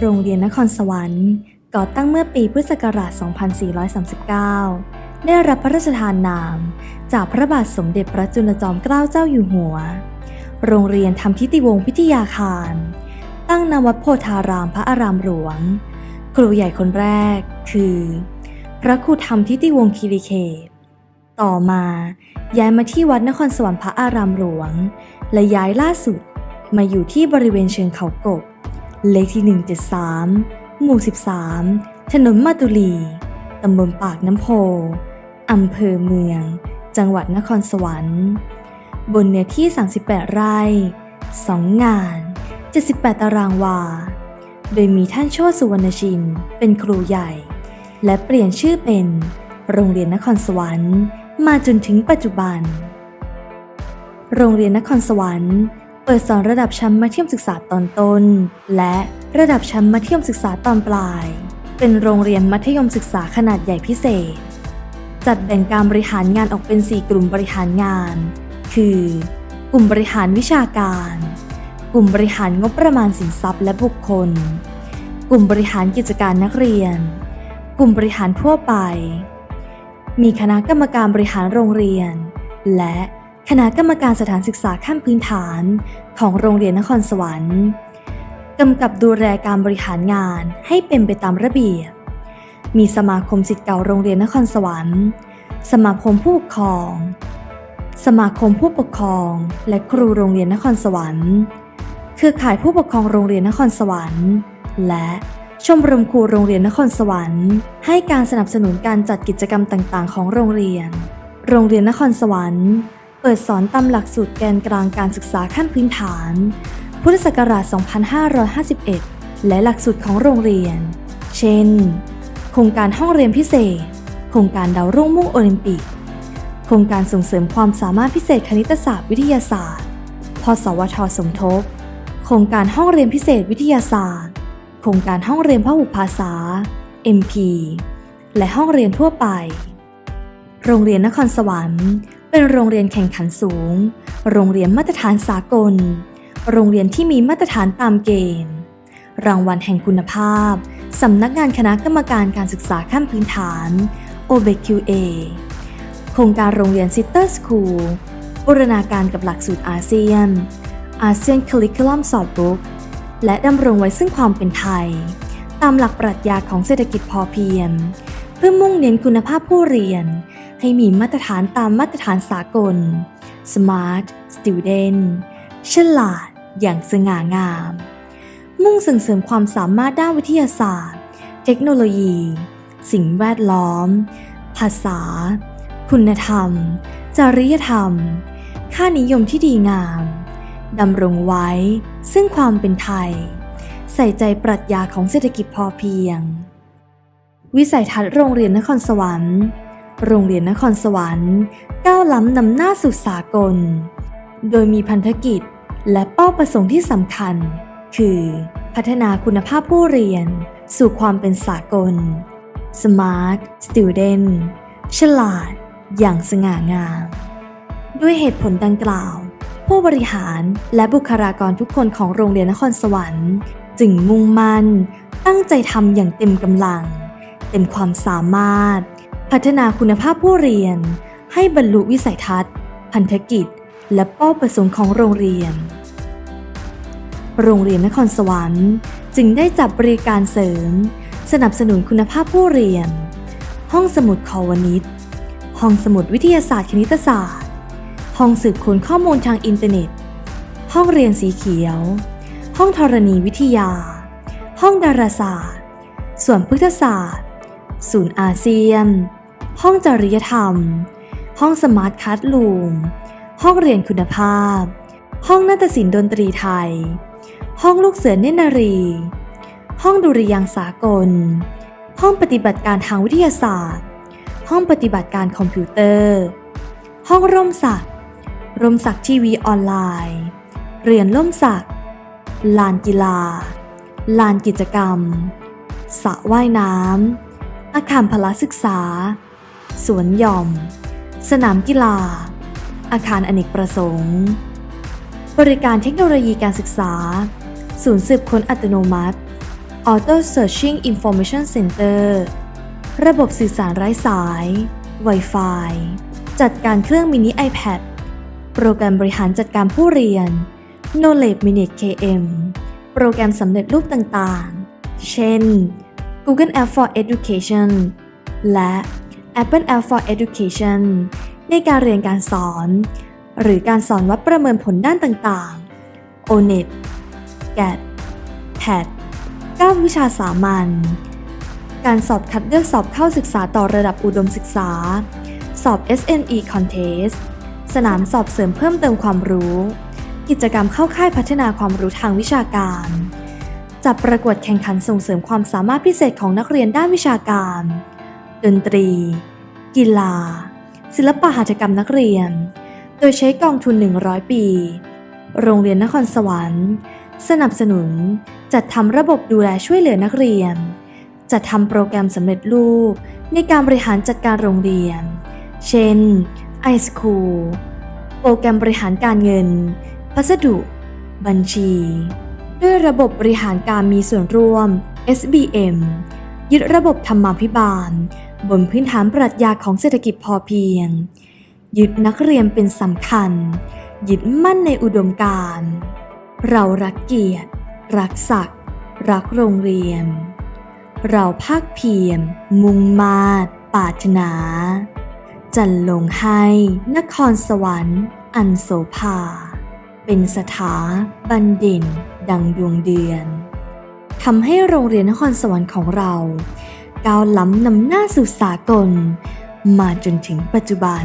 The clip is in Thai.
โรงเรียนนครสวรรค์ ก่อตั้งเมื่อปีพุทธศักราช 2439 ได้รับพระราชทานนาม จากพระบาทสมเด็จพระจุลจอมเกล้าเจ้าอยู่หัว โรงเรียนทำทิติวงศ์พิทยาคาร ตั้งนวัดโพธารามพระอารามหลวง ครูใหญ่คนแรกคือ พระครูธรรมทิติวงศ์คีรีเขตต่อมาย้ายมาที่วัดนครสวรรค์พระอารามหลวง และย้ายล่าสุดมาอยู่ที่บริเวณเชิงเขากบ เลขที่ 173 หมู่ 13 ถนนมาตุลี ตำบลปากน้ำโพ อำเภอเมือง จังหวัดนครสวรรค์ บนเนื้อที่ 38 ไร่ 2 งาน 78 ตารางวา โดยมีท่านโชติสุวรรณชิน เป็นครูใหญ่ และเปลี่ยนชื่อเป็น โรงเรียนนครสวรรค์ มาจนถึงปัจจุบัน โรงเรียนนครสวรรค์ เปิดสอนระดับชั้นมัธยมศึกษาตอนต้น และระดับชั้นมัธยมศึกษาตอนปลาย เป็นโรงเรียนมัธยมศึกษาขนาดใหญ่พิเศษ จัดแบ่งการบริหารงานออกเป็น 4 กลุ่มบริหารงาน คือ กลุ่มบริหารวิชาการ กลุ่มบริหารงบประมาณสินทรัพย์และบุคคล กลุ่มบริหารกิจการนักเรียน กลุ่มบริหารทั่วไป มีคณะกรรมการบริหารโรงเรียน และ คณะกรรมการสถานศึกษาขั้นพื้นฐานของโรงเรียนนครสวรรค์กำกับดูแลการบริหารงานให้เป็นไปตามระเบียบ มีสมาคมสิทธิ์เก่าโรงเรียนนครสวรรค์ สมาคมผู้ปกครอง สมาคมผู้ปกครอง และครูโรงเรียนนครสวรรค์ เครือข่ายผู้ปกครองโรงเรียนนครสวรรค์ และชมรมครูโรงเรียนนครสวรรค์ ให้การสนับสนุนการจัดกิจกรรมต่างๆ ของโรงเรียน โรงเรียนนครสวรรค์ เปิดสอนตามหลักสูตรแกนกลางการศึกษาขั้นพื้นฐาน พุทธศักราช 2551 และหลักสูตรของโรงเรียน เช่น โครงการห้องเรียนพิเศษ โครงการดาวรุ่งมุ่งโอลิมปิก โครงการส่งเสริมความสามารถพิเศษคณิตศาสตร์วิทยาศาสตร์ พสวทสมทบ โครงการห้องเรียนพิเศษวิทยาศาสตร์ โครงการห้องเรียนพหุภาษา MP และห้องเรียนทั่วไป โรงเรียนนครสวรรค์ เป็นโรงเรียนแข่งขันสูง โรงเรียนมาตรฐานสากล โรงเรียนที่มีมาตรฐานตามเกณฑ์ รางวัลแห่งคุณภาพ สำนักงานคณะกรรมการการศึกษาขั้นพื้นฐาน OBQA โครงการโรงเรียนซิสเตอร์สคูลบูรณาการกับหลักสูตรอาเซียน อาเซียนคลิคิลัมสอดบุ๊กและดำรงไว้ซึ่งความเป็นไทย ตามหลักปรัชญาของเศรษฐกิจพอเพียง เพื่อมุ่งเน้นคุณภาพผู้เรียน ให้มีมาตรฐานตามมาตรฐานสากล Smart Student ฉลาดอย่างสง่างาม มุ่งส่งเสริมความสามารถด้านวิทยาศาสตร์ เทคโนโลยี สิ่งแวดล้อม ภาษา คุณธรรม จริยธรรม ค่านิยมที่ดีงาม ดำรงไว้ ซึ่งความเป็นไทย ใส่ใจปรัชญาของเศรษฐกิจพอเพียง วิสัยทัศน์โรงเรียนนครสวรรค์ โรงเรียนนครสวรรค์ก้าวล้ำนำหน้าสู่สากล โดยมีพันธกิจและเป้าประสงค์ที่สำคัญ คือ พัฒนาคุณภาพผู้เรียน สู่ความเป็นสากล Smart Student ฉลาด อย่างสง่างาม ด้วยเหตุผลดังกล่าว ผู้บริหารและบุคลากรทุกคนของโรงเรียนนครสวรรค์ จึงมุ่งมั่น ตั้งใจทำอย่างเต็มกำลัง เต็มความสามารถ พัฒนาคุณภาพผู้เรียน ให้บรรลุวิสัยทัศน์ พันธกิจ และเป้าประสงค์ของโรงเรียน โรงเรียนนครสวรรค์ จึงได้จับบริการเสริม สนับสนุนคุณภาพผู้เรียน ห้องสมุดคอวนิชห้องสมุดวิทยาศาสตร์คณิตศาสตร์ ห้องสืบค้นข้อมูลทางอินเทอร์เน็ต ห้องเรียนสีเขียว ห้องธรณีวิทยา ห้องดาราศาสตร์ ส่วนพฤกษศาสตร์ ศูนย์อาเซียน ห้องจริยธรรม ห้องสมาร์ทคัสลูม ห้องเรียนคุณภาพ ห้องนาฏศิลป์ดนตรีไทย ห้องลูกเสือเนนารี ห้องดุริยางสากล ห้องปฏิบัติการทางวิทยาศาสตร์ ห้องปฏิบัติการคอมพิวเตอร์ ห้องร่มสักร่มสักทีวีออนไลน์ เรียนร่มสักลานกีฬา ลานกิจกรรมสระว่ายน้ำอาคารพละศึกษา สวนหย่อม สนามกีฬา อาคารอเนกประสงค์ บริการเทคโนโลยีการศึกษา ศูนย์สืบค้นอัตโนมัติ Auto Searching Information Center ระบบสื่อสารไร้สาย Wi-Fi จัดการเครื่องมินิ iPad โปรแกรมบริหารจัดการผู้เรียน Knowledge Minute KM โปรแกรมสำเร็จรูปต่างๆ เช่น Google App for Education และ Apple App for Education ในการเรียนการสอน หรือการสอนวัดประเมินผลด้านต่างๆ ONET GAT PAT 9วิชาสามัญ การสอบคัดเลือกสอบเข้าศึกษาต่อระดับอุดมศึกษา สอบ SNE Contest สนามสอบเสริมเพิ่มเติมความรู้ กิจกรรมเข้าค่ายพัฒนาความรู้ทางวิชาการ จัดประกวดแข่งขันส่งเสริมความสามารถพิเศษของนักเรียนด้านวิชาการ ดนตรี กีฬา ศิลปะหัตถกรรมนักเรียน โดยใช้กองทุน 100 ปี โรงเรียนนครสวรรค์ สนับสนุน จัดทำระบบดูแลช่วยเหลือนักเรียน จัดทำโปรแกรมสำเร็จรูป ในการบริหารจัดการโรงเรียน เช่น iSchool โปรแกรมบริหารการเงิน พัสดุ บัญชี ด้วยระบบบริหารการมีส่วนร่วม SBM ยึดระบบธรรมาภิบาล บนพื้นฐานปรัชญาของเศรษฐกิจพอเพียง ยึดนักเรียนเป็นสำคัญ ยึดมั่นในอุดมการณ์เรารักเกียรติ รักศักดิ์รักโรงเรียน เราภาคเพียรมุ่งมาตรปาถนา จันลงให้นครสวรรค์ อันโสภา เป็นสถาบันเด่น ดังดวงเดือนทำให้โรงเรียนนครสวรรค์ของเรา ก้าวล้ำนำหน้าสู่สากล มาจนถึงปัจจุบัน